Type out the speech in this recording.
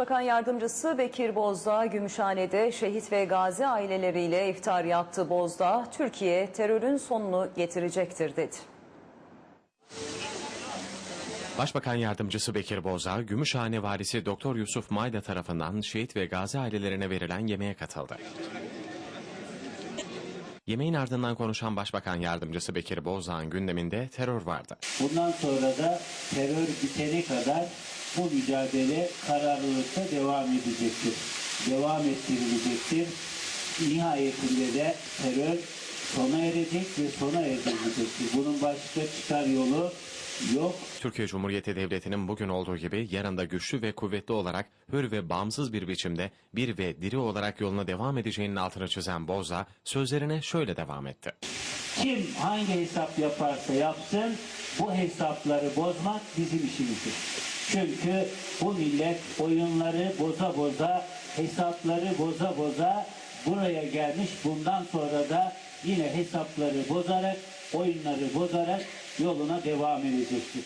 Bakan Yardımcısı Bekir Bozdağ, Gümüşhane'de şehit ve gazi aileleriyle iftar yaptı. Bozdağ, Türkiye terörün sonunu getirecektir dedi. Başbakan Yardımcısı Bekir Bozdağ, Gümüşhane Valisi Doktor Yusuf Mayda tarafından şehit ve gazi ailelerine verilen yemeğe katıldı. Yemeğin ardından konuşan Başbakan Yardımcısı Bekir Bozdağ'ın gündeminde terör vardı. Bundan sonra da terör bitene kadar bu mücadele kararlılıkta devam edecektir. Devam ettirilecektir. Nihayetinde de terör sona erecek ve sona erdirilecektir. Bunun başka çıkar yolu yok. Türkiye Cumhuriyeti Devleti'nin bugün olduğu gibi yarın da güçlü ve kuvvetli olarak hür ve bağımsız bir biçimde bir ve diri olarak yoluna devam edeceğinin altını çizen Bozdağ sözlerine şöyle devam etti. Kim hangi hesap yaparsa yapsın bu hesapları bozmak bizim işimizdir. Çünkü bu millet oyunları boza boza, hesapları boza boza buraya gelmiş. Bundan sonra da yine hesapları bozarak, oyunları bozarak yoluna devam edecektir.